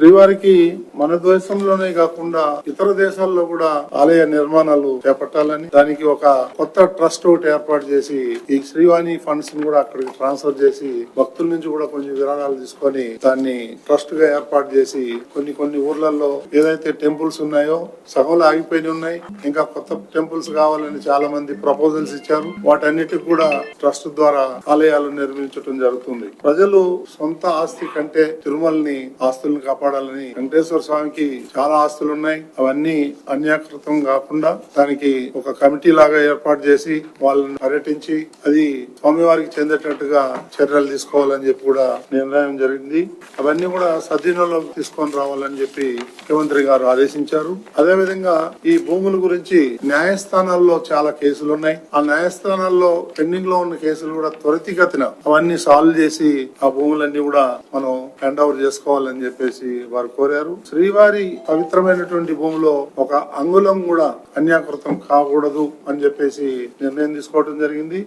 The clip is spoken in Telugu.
శ్రీవారికి మన దేశంలోనే కాకుండా ఇతర దేశాల్లో కూడా ఆలయ నిర్మాణాలు చేపట్టాలని దానికి ఒక కొత్త ట్రస్ట్ ఒకటి ఏర్పాటు చేసి ఈ శ్రీవాణి ఫండ్స్ని కూడా అక్కడికి ట్రాన్స్ఫర్ చేసి భక్తుల నుంచి కూడా కొంచెం విరాళాలు తీసుకొని దాన్ని ట్రస్ట్గా ఏర్పాటు చేసి కొన్ని కొన్ని ఊర్లలో ఏదైతే టెంపుల్స్ ఉన్నాయో సగంలో ఆగిపోయి ఉన్నాయి. ఇంకా కొత్త టెంపుల్స్ కావాలని చాలా మంది ప్రపోజల్స్ ఇచ్చారు. వాటన్నిటికి కూడా ట్రస్ట్ ద్వారా ఆలయాలు నిర్మించడం జరుగుతుంది. ప్రజలు సొంత ఆస్తి కంటే తిరుమలని ఆస్తులను కాపాడాలని వెంకటేశ్వర స్వామికి చాలా ఆస్తులు ఉన్నాయి అవన్నీ అన్యాకృతం కాకుండా దానికి ఒక కమిటీ లాగా ఏర్పాటు చేసి వాళ్ళని పర్యటించి అది స్వామివారికి చెందేటట్టుగా చర్యలు తీసుకోవాలని చెప్పి కూడా నిర్ణయం జరిగింది. అవన్నీ కూడా సద్వినియోగం తీసుకొని రావాలని చెప్పి ముఖ్యమంత్రి గారు ఆదేశించారు. అదే విధంగా ఈ భూముల గురించి న్యాయస్థానాల్లో చాలా కేసులు ఉన్నాయి ఆ న్యాయస్థానాల్లో పెండింగ్లో ఉన్న కేసులు కూడా త్వరితగతిన అవన్నీ సాల్వ్ చేసి ఆ భూములన్నీ కూడా మనం హ్యాండ్ ఓవర్ చేసుకోవాలని చెప్పేసి వారు కోరారు. శ్రీవారి పవిత్రమైనటువంటి భూమిలో ఒక అంగుళం కూడా అన్యాకృతం కాకూడదు అని చెప్పేసి నిర్ణయం తీసుకోవడం జరిగింది.